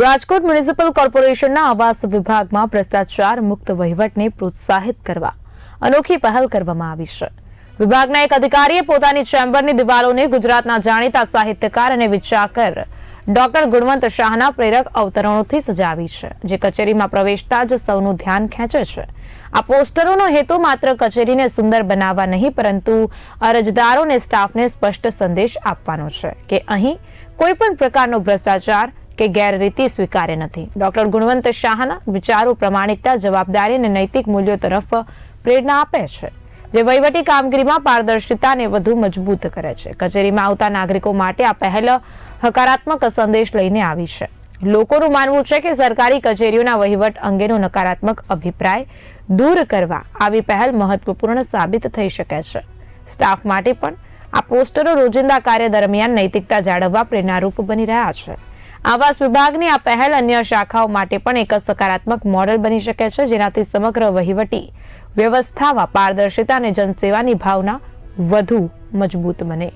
Rajkot municipal કોર્પોરેશનના આવાસ વિભાગમાં ભ્રષ્ટાચાર મુક્ત વહીવટને પ્રોત્સાહિત કરવા અનોખી પહેલ કરવામાં આવી છે. વિભાગના એક અધિકારીએ પોતાની ચેમ્બરની દિવાલોને ગુજરાતના જાણીતા સાહિત્યકાર અને વિચારકર ડોક્ટર ગુણવંત શાહના પ્રેરક અવતરણોથી સજાવી છે, જે કચેરીમાં પ્રવેશતા જ સૌનું ધ્યાન ખેંચે છે. આ પોસ્ટરોનો હેતુ માત્ર કચેરીને સુંદર બનાવવા નહીં, પરંતુ અરજદારો અને સ્ટાફને સ્પષ્ટ સંદેશ આપવાનો છે કે અહીં કોઈ પણ પ્રકારનો ભ્રષ્ટાચાર કે ગેરરીતિ સ્વીકાર્ય નથી. ડોક્ટર ગુણવંત શાહના વિચારો પ્રમાણિકતા, જવાબદારી અને નૈતિક મૂલ્યો તરફ પ્રેરણા આપે છે, જે વહીવટી કામગીરીમાં પારદર્શિતાને વધુ મજબૂત કરે છે. કચેરીમાં આવતા નાગરિકો માટે આ પહેલ હકારાત્મક સંદેશ લઈને આવી છે. લોકોનું માનવું છે કે સરકારી કચેરીઓના વહીવટ અંગેનો નકારાત્મક અભિપ્રાય દૂર કરવા આવી પહેલ મહત્વપૂર્ણ સાબિત થઈ શકે છે. સ્ટાફ માટે પણ આ પોસ્ટરો રોજિંદા કાર્ય દરમિયાન નૈતિકતા જાળવવા પ્રેરણારૂપ બની રહ્યા છે. આવાસ વિભાગની આ પહેલ અન્ય શાખાઓ માટે પણ એક સકારાત્મક મોડેલ બની શકે છે, જેનાથી સમગ્ર વહીવટી વ્યવસ્થામાં પારદર્શિતા અને જનસેવાની ભાવના વધુ મજબૂત બને.